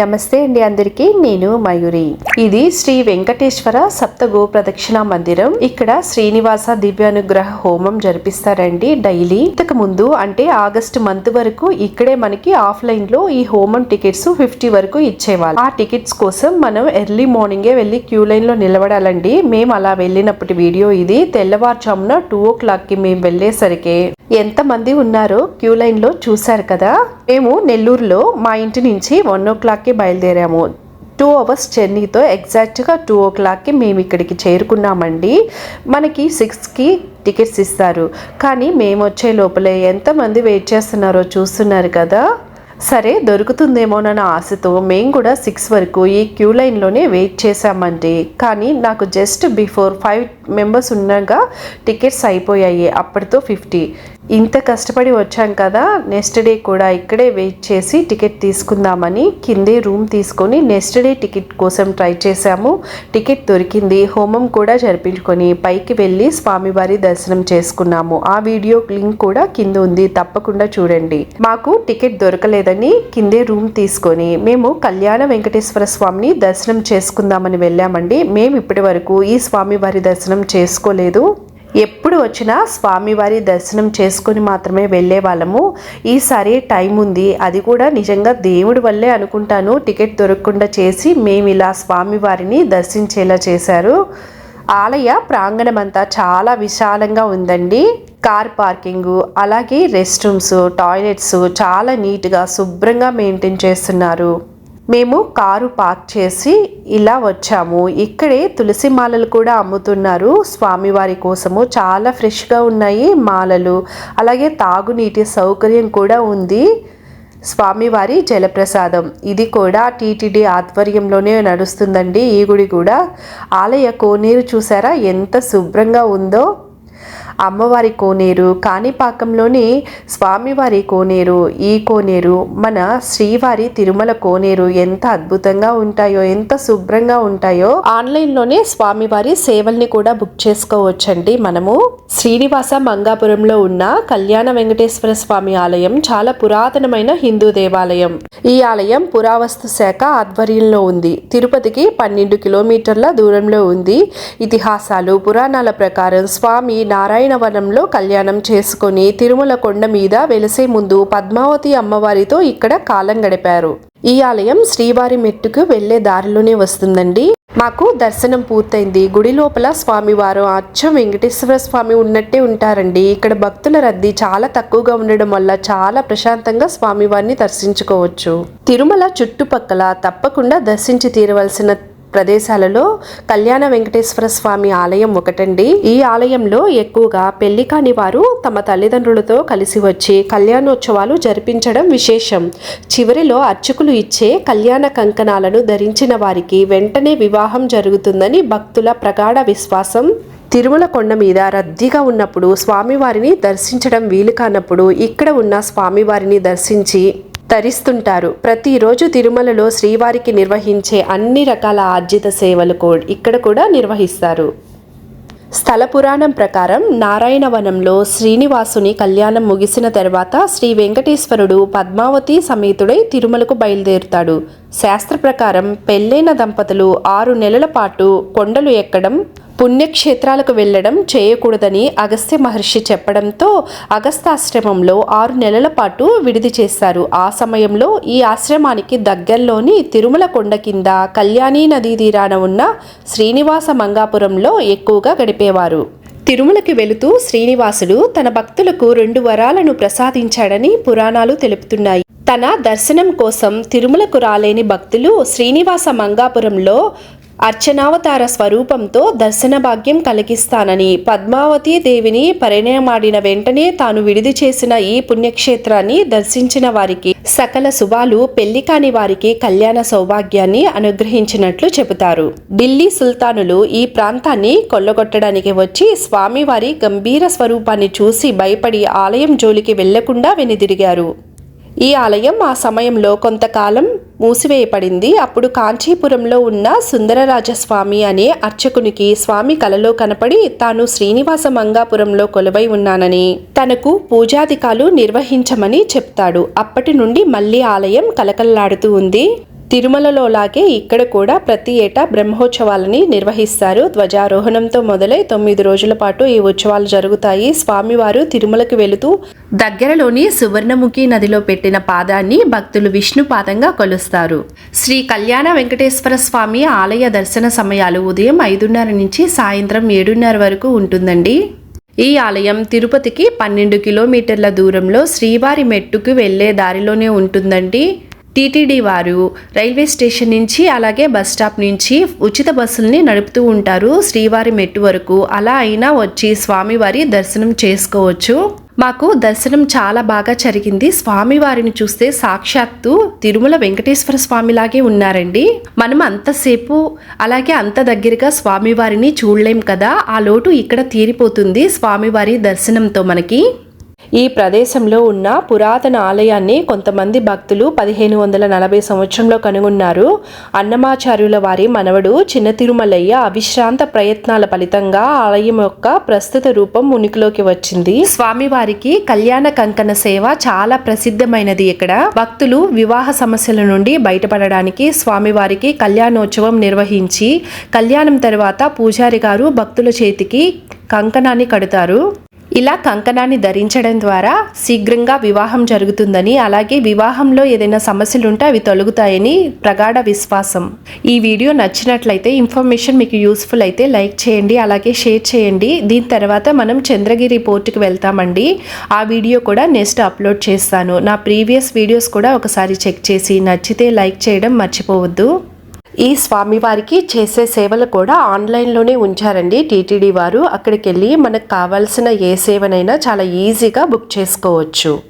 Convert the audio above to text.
నమస్తే అండి అందరికీ నేను మయూరి. ఇది శ్రీ వెంకటేశ్వర సప్తగో ప్రదక్షిణ మందిరం. ఇక్కడ శ్రీనివాస దివ్యానుగ్రహ హోమం జరిపిస్తారండి డైలీ. ఇంతకు ముందు అంటే ఆగస్టు మంత్ వరకు ఇక్కడే మనకి ఆఫ్లైన్లో ఈ హోమం టికెట్స్ ఫిఫ్టీ వరకు ఇచ్చేవాళ్ళు. ఆ టికెట్స్ కోసం మనం ఎర్లీ మార్నింగే వెళ్ళి క్యూ లైన్లో నిలబడాలండి. మేము అలా వెళ్ళినప్పటి వీడియో ఇది. తెల్లవారుజామున టూ ఓ క్లాక్కి మేము వెళ్ళేసరికి. ఎంత మంది ఉన్నారో క్యూ లైన్లో చూశారు కదా? మేము నెల్లూరులో మా ఇంటి నుంచి వన్ ఓ క్లాక్కి బయలుదేరాము. టూ అవర్స్ జర్నీతో ఎగ్జాక్ట్గా టూ ఓ క్లాక్కి మేము ఇక్కడికి చేరుకున్నామండి. మనకి సిక్స్కి టికెట్స్ ఇస్తారు. కానీ మేము వచ్చే లోపలే ఎంతమంది వెయిట్ చేస్తున్నారో చూస్తున్నారు కదా. సరే దొరుకుతుందేమోనన్న ఆశతో మేము కూడా సిక్స్ వరకు ఈ క్యూ లైన్లోనే వెయిట్ చేశామండి. కానీ నాకు జస్ట్ బిఫోర్ ఫైవ్ మెంబర్స్ ఉండగా టికెట్స్ అయిపోయాయి. అప్పటితో ఫిఫ్టీ ఇంత కష్టపడి వచ్చాం కదా నెక్స్ట్ డే కూడా ఇక్కడే వెయిట్ చేసి టికెట్ తీసుకుందామని కిందే రూమ్ తీసుకొని నెక్స్ట్ డే టికెట్ కోసం ట్రై చేశాము. టికెట్ దొరికింది. హోమం కూడా జరిపించుకొని పైకి వెళ్ళి స్వామివారి దర్శనం చేసుకున్నాము. ఆ వీడియో లింక్ కూడా కింద ఉంది. తప్పకుండా చూడండి. మాకు టికెట్ దొరకలేదని కిందే రూమ్ తీసుకొని మేము కళ్యాణ వెంకటేశ్వర స్వామిని దర్శనం చేసుకుందామని వెళ్ళామండి. మేము ఇప్పటి వరకు ఈ స్వామివారి దర్శనం చేసుకోలేదు. ఎప్పుడు వచ్చినా స్వామివారి దర్శనం చేసుకొని మాత్రమే వెళ్ళే వాళ్ళము. ఈసారి టైం ఉంది. అది కూడా నిజంగా దేవుడి వల్లే అనుకుంటాను. టికెట్ దొరకకుండా చేసి మేము ఇలా స్వామివారిని దర్శించేలా చేశారు. ఆలయ ప్రాంగణం అంతా చాలా విశాలంగా ఉందండి. కార్ పార్కింగ్ అలాగే రెస్ట్ రూమ్స్ టాయిలెట్స్ చాలా నీట్గా శుభ్రంగా మెయింటైన్ చేస్తున్నారు. మేము కారు పార్క్ చేసి ఇలా వచ్చాము. ఇక్కడే తులసి మాలలు కూడా అమ్ముతున్నారు. స్వామివారి కోసము చాలా ఫ్రెష్గా ఉన్నాయి మాలలు. అలాగే తాగునీటి సౌకర్యం కూడా ఉంది. స్వామివారి జలప్రసాదం. ఇది కూడా టీటీడీ ఆధ్వర్యంలోనే నడుస్తుందండి. ఈ గుడి కూడా. ఆలయ కోనేరు చూసారా? ఎంత శుభ్రంగా ఉందో. అమ్మవారి కోనేరు కాణిపాకంలోని స్వామివారి కోనేరు ఈ కోనేరు మన శ్రీవారి తిరుమల కోనేరు ఎంత అద్భుతంగా ఉంటాయో ఎంత శుభ్రంగా ఉంటాయో ఆన్లైన్లోనే స్వామివారి సేవల్ని కూడా బుక్ చేసుకోవచ్చండి. మనము శ్రీనివాస మంగాపురంలో ఉన్న కళ్యాణ వెంకటేశ్వర స్వామి ఆలయం చాలా పురాతనమైన హిందూ దేవాలయం. ఈ ఆలయం పురావస్తు శాఖ ఆధ్వర్యంలో ఉంది. తిరుపతికి పన్నెండు కిలోమీటర్ల దూరంలో ఉంది. ఇతిహాసాలు పురాణాల ప్రకారం స్వామి నారాయణ నారాయణవనంలో కళ్యాణం చేసుకొని తిరుమల కొండ మీద వెలిసే ముందు పద్మావతి అమ్మవారితో ఇక్కడ కాలం గడిపారు. ఈ ఆలయం శ్రీవారి మెట్టుకు వెళ్ళే దారిలోనే వస్తుందండి. మాకు దర్శనం పూర్తయింది. గుడి లోపల స్వామివారు అచ్చం వెంకటేశ్వర స్వామి ఉన్నట్టే ఉంటారండి. ఇక్కడ భక్తుల రద్దీ చాలా తక్కువగా ఉండడం వల్ల చాలా ప్రశాంతంగా స్వామివారిని దర్శించుకోవచ్చు. తిరుమల చుట్టుపక్కల తప్పకుండా దర్శించి తీరవలసిన ప్రదేశాలలో కళ్యాణ వెంకటేశ్వర స్వామి ఆలయం ఒకటండి. ఈ ఆలయంలో ఎక్కువగా పెళ్ళి కాని వారు తమ తల్లిదండ్రులతో కలిసి వచ్చి కళ్యాణోత్సవాలు జరిపించడం విశేషం. చివరిలో అర్చకులు ఇచ్చే కళ్యాణ కంకణాలను ధరించిన వారికి వెంటనే వివాహం జరుగుతుందని భక్తుల ప్రగాఢ విశ్వాసం. తిరుమల కొండ మీద రద్దీగా ఉన్నప్పుడు స్వామివారిని దర్శించడం వీలు కానప్పుడు ఇక్కడ ఉన్న స్వామివారిని దర్శించి తరిస్తుంటారు. ప్రతిరోజు తిరుమలలో శ్రీవారికి నిర్వహించే అన్ని రకాల ఆర్జిత సేవలు ఇక్కడ కూడా నిర్వహిస్తారు. స్థల పురాణం ప్రకారం నారాయణవనంలో శ్రీనివాసుని కళ్యాణం ముగిసిన తర్వాత శ్రీ వెంకటేశ్వరుడు పద్మావతి సమేతుడై తిరుమలకు బయలుదేరుతాడు. శాస్త్ర ప్రకారం పెళ్ళైన దంపతులు ఆరు నెలల పాటు కొండలు ఎక్కడం పుణ్యక్షేత్రాలకు వెళ్ళడం చేయకూడదని అగస్త్య మహర్షి చెప్పడంతో అగస్తాశ్రమంలో ఆరు నెలల పాటు విడిది చేశారు. ఆ సమయంలో ఈ ఆశ్రమానికి దగ్గరలోని తిరుమల కొండ కింద కళ్యాణీ నదీ తీరాన ఉన్న శ్రీనివాస మంగాపురంలో ఎక్కువగా గడిపేవారు. తిరుమలకి వెళుతూ శ్రీనివాసుడు తన భక్తులకు రెండు వరాలను ప్రసాదించాడని పురాణాలు తెలుపుతున్నాయి. తన దర్శనం కోసం తిరుమలకు రాలేని భక్తులు శ్రీనివాస మంగాపురంలో అర్చనావతార స్వరూపంతో దర్శన భాగ్యం కలిగిస్తానని పద్మావతి దేవిని పరిణయమాడిన వెంటనే తాను విడిది చేసిన ఈ పుణ్యక్షేత్రాన్ని దర్శించిన వారికి సకల శుభాలు పెళ్ళి కాని వారికి కళ్యాణ సౌభాగ్యాన్ని అనుగ్రహించినట్లు చెబుతారు. ఢిల్లీ సుల్తానులు ఈ ప్రాంతాన్ని కొల్లగొట్టడానికి వచ్చి స్వామివారి గంభీర స్వరూపాన్ని చూసి భయపడి ఆలయం జోలికి వెళ్ళకుండా వెనుదిరిగారు. ఈ ఆలయం ఆ సమయంలో కొంతకాలం మూసివేయబడింది. అప్పుడు కాంచీపురంలో ఉన్న సుందరరాజస్వామి అనే అర్చకునికి స్వామి కలలో కనపడి తాను శ్రీనివాస మంగాపురంలో కొలువై ఉన్నానని తనకు పూజాధికాలు నిర్వహించమని చెప్తాడు. అప్పటి నుండి మళ్ళీ ఆలయం కలకల్లాడుతూ ఉంది. తిరుమలలో లాగే ఇక్కడ కూడా ప్రతి ఏటా బ్రహ్మోత్సవాలని నిర్వహిస్తారు. ధ్వజారోహణంతో మొదలై తొమ్మిది రోజుల పాటు ఈ ఉత్సవాలు జరుగుతాయి. స్వామివారు తిరుమలకు వెళుతూ దగ్గరలోని సువర్ణముఖి నదిలో పెట్టిన పాదాన్ని భక్తులు విష్ణు పాదంగా కొలుస్తారు. శ్రీ కళ్యాణ వెంకటేశ్వర స్వామి ఆలయ దర్శన సమయాలు ఉదయం ఐదున్నర నుంచి సాయంత్రం ఏడున్నర వరకు ఉంటుందండి. ఈ ఆలయం తిరుపతికి పన్నెండు కిలోమీటర్ల దూరంలో శ్రీవారి మెట్టుకు వెళ్ళే దారిలోనే ఉంటుందండి. టీటీడీ వారు రైల్వే స్టేషన్ నుంచి అలాగే బస్ స్టాప్ నుంచి ఉచిత బస్సుల్ని నడుపుతూ ఉంటారు. శ్రీవారి మెట్టు వరకు అలా అయినా వచ్చి స్వామివారి దర్శనం చేసుకోవచ్చు. మాకు దర్శనం చాలా బాగా జరిగింది. స్వామివారిని చూస్తే సాక్షాత్తు తిరుమల వెంకటేశ్వర స్వామిలాగే ఉన్నారండి. మనం అంతసేపు అలాగే అంత దగ్గరగా స్వామివారిని చూడలేం కదా? ఆ లోటు ఇక్కడ తీరిపోతుంది స్వామివారి దర్శనంతో మనకి. ఈ ప్రదేశంలో ఉన్న పురాతన ఆలయాన్ని కొంతమంది భక్తులు పదిహేను వందల నలభై సంవత్సరంలో కనుగొన్నారు. అన్నమాచార్యుల వారి మనవడు చిన్న తిరుమలయ్య అవిశ్రాంత ప్రయత్నాల ఫలితంగా ఆలయం యొక్క ప్రస్తుత రూపం ఉనికిలోకి వచ్చింది. స్వామివారికి కళ్యాణ కంకణ సేవ చాలా ప్రసిద్ధమైనది ఇక్కడ. భక్తులు వివాహ సమస్యల నుండి బయటపడడానికి స్వామివారికి కళ్యాణోత్సవం నిర్వహించి కళ్యాణం తర్వాత పూజారి గారు భక్తుల చేతికి కంకణాన్ని కడతారు. ఇలా కంకణాన్ని ధరించడం ద్వారా శీఘ్రంగా వివాహం జరుగుతుందని అలాగే వివాహంలో ఏదైనా సమస్యలు ఉంటే అవి తొలగుతాయని ప్రగాఢ విశ్వాసం. ఈ వీడియో నచ్చినట్లయితే ఇన్ఫర్మేషన్ మీకు యూస్ఫుల్ అయితే లైక్ చేయండి అలాగే షేర్ చేయండి. దీని తర్వాత మనం చంద్రగిరి పోర్టుకి వెళ్తామండి. ఆ వీడియో కూడా నెక్స్ట్ అప్లోడ్ చేస్తాను. నా ప్రీవియస్ వీడియోస్ కూడా ఒకసారి చెక్ చేసి నచ్చితే లైక్ చేయడం మర్చిపోవద్దు. ఈ స్వామివారికి చేసే సేవలు కూడా ఆన్లైన్లోనే ఉంచారండి. టీటీడీ వారు అక్కడికి వెళ్ళి మనకు కావాల్సిన ఏ సేవనైనా చాలా ఈజీగా బుక్ చేసుకోవచ్చు.